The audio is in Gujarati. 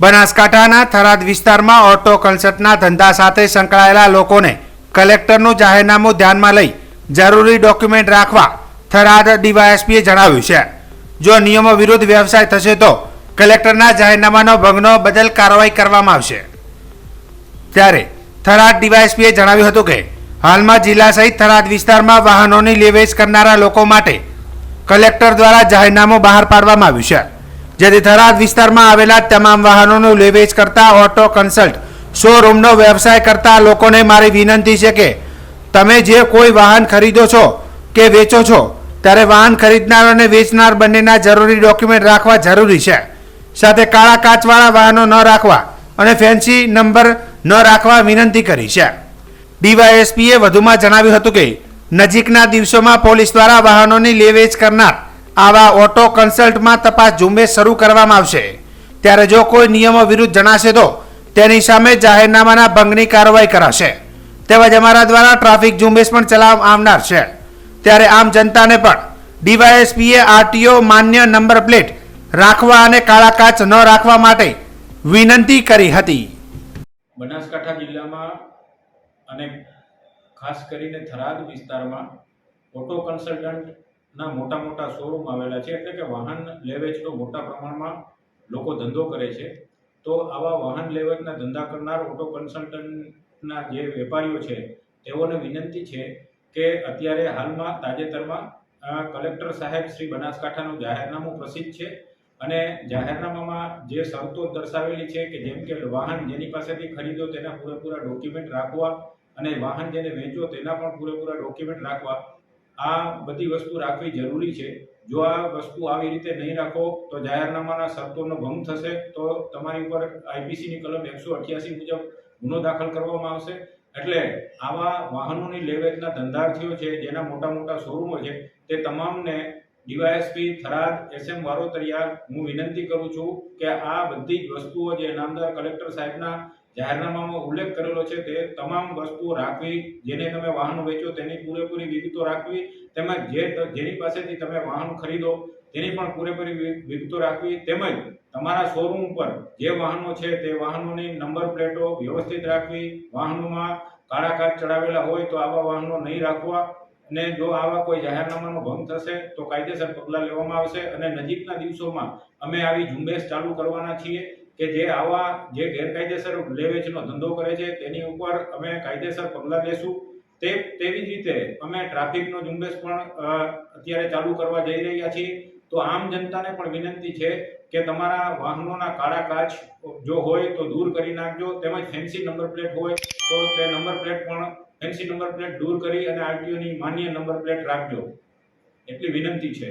બનાસકાંઠાના થરાદ વિસ્તારમાં ઓટો કન્સર્ટના ધંધા સાથે સંકળાયેલા લોકોને કલેક્ટરનું જાહેરનામું ધ્યાનમાં લઈ જરૂરી ડોક્યુમેન્ટ રાખવા થરાદ ડીવાયએસપીએ જણાવ્યું છે. જો નિયમો વિરુદ્ધ વ્યવસાય થશે તો કલેક્ટરના જાહેરનામાનો ભંગનો બદલ કાર્યવાહી કરવામાં આવશે. ત્યારે થરાદ ડીવાયએસપીએ જણાવ્યું હતું કે, હાલમાં જિલ્લા સહિત થરાદ વિસ્તારમાં વાહનોની લેવેચ કરનારા લોકો માટે કલેક્ટર દ્વારા જાહેરનામું બહાર પાડવામાં આવ્યું છે. જેથી થરાદ વિસ્તારમાં આવેલા તમામ વાહનોનું લેવેચ કરતા ઓટો કન્સલ્ટ, શોરૂમનો વ્યવસાય કરતા લોકોને મારી વિનંતી છે કે તમે જે કોઈ વાહન ખરીદો છો કે વેચો છો, ત્યારે વાહન ખરીદનાર અને વેચનાર બંનેના જરૂરી ડોક્યુમેન્ટ રાખવા જરૂરી છે. સાથે કાળા કાચવાળા વાહનો ન રાખવા અને ફેન્સી નંબર ન રાખવા વિનંતી કરી છે. ડીવાયએસપીએ વધુમાં જણાવ્યું હતું કે નજીકના દિવસોમાં પોલીસ દ્વારા વાહનોની લેવેચ કરનાર આવા ઓટો કન્સલ્ટમાં તપાસ ઝુંબેશ શરૂ કરવામાં આવશે. ત્યારે જો કોઈ નિયમો વિરુદ્ધ જણાશે તો તેની સામે જાહેરનામાના ભંગની કાર્યવાહી કરાશે. તેમજ અમારા દ્વારા ટ્રાફિક ઝુંબેશ પણ ચલાવવામાં આવનાર છે. ત્યારે આમ જનતાને પણ ડીવાયએસપીએ આરટીઓ માન્ય નંબર પ્લેટ રાખવા અને કાળા કાચ ન રાખવા માટે વિનંતી કરી હતી. બનાસકાંઠા જિલ્લામાં અને ખાસ કરીને થરાદ વિસ્તારમાં ઓટો કન્સલ્ટન્ટના મોટા મોટા શોરૂમ આવેલા છે. એટલે કે વાહન લેવેચનો મોટા પ્રમાણમાં લોકો ધંધો કરે છે. તો આવા વાહન લેવેચના ધંધા કરનાર ઓટો કન્સલ્ટન્ટના જે વેપારીઓ છે, તેઓને વિનંતી છે કે અત્યારે હાલમાં તાજેતરમાં કલેક્ટર સાહેબ શ્રી બનાસકાંઠાનું જાહેરનામું પ્રસિદ્ધ છે. અને જાહેરનામામાં જે શરતો દર્શાવેલી છે કે જેમ કે વાહન જેની પાસેથી ખરીદો તેના પૂરેપૂરા ડોક્યુમેન્ટ રાખવા અને વાહન જેને વેચો તેના પણ પૂરેપૂરા ડોક્યુમેન્ટ રાખવા આ બધી વસ્તુ રાખવી જરૂરી છે. જો આ વસ્તુ આવી રીતે નહીં રાખો, તો જાહેરનામાના શરતોનો ભંગ થશે, તો તમારી ઉપર આઈપીસીની કલમ એકસો અઠ્યાસી મુજબ ગુનો દાખલ કરવામાં આવશે. એટલે આવા વાહનોની લેવેચના ધંધાર્થીઓ છે, જેના મોટા મોટા શોરૂમો છે, તે તમામને ડીવાયએસપી, થરાદ, એસએમ વારોતરિયા, હું વિનંતી કરું છું કે આ બધી જ વસ્તુઓ જે નામદાર કલેક્ટર સાહેબના જાહેરનામામાં ઉલ્લેખ કરેલો છે તે તમામ વસ્તુઓ રાખવી, જેને તમે વાહન વેચો તેની પૂરેપૂરી વિગતો રાખવી, તેમજ જે જેની પાસેથી તમે વાહન ખરીદો તેની પણ પૂરેપૂરી વિગતો રાખવી, તેમજ તમારા શોરૂમ પર જે વાહનો છે તે વાહનોની નંબર પ્લેટો વ્યવસ્થિત રાખવી, વાહનોમાં કાળા કાચ ચડાવેલા હોય તો આવા વાહનો નહીં રાખવા, અને જો આવા કોઈ જાહેરનામાનો ભંગ થશે તો કાયદેસર પગલાં લેવામાં આવશે, અને નજીકના દિવસોમાં અમે આવી ઝુંબેશ ચાલુ કરવાના છીએ. કે જે આવા જે ગેરકાયદેસર લેવેચનો ધંધો કરે છે, તેની ઉપર અમે કાયદેસર પગલાં લેશું. તે તેવી જ રીતે અમે ટ્રાફિકનો ઝુંબેશ પણ અત્યારે ચાલુ કરવા જઈ રહ્યા છીએ. તો આમ જનતાને પણ વિનંતી છે કે તમારા વાહનોના કાળા કાચ જો હોય તો દૂર કરી નાખજો. તેમજ ફેન્સી નંબર પ્લેટ હોય તો તે નંબર પ્લેટ પણ ફેન્સી નંબર પ્લેટ દૂર કરી અને આરટીઓની માન્ય નંબર પ્લેટ રાખજો. એટલી વિનંતી છે.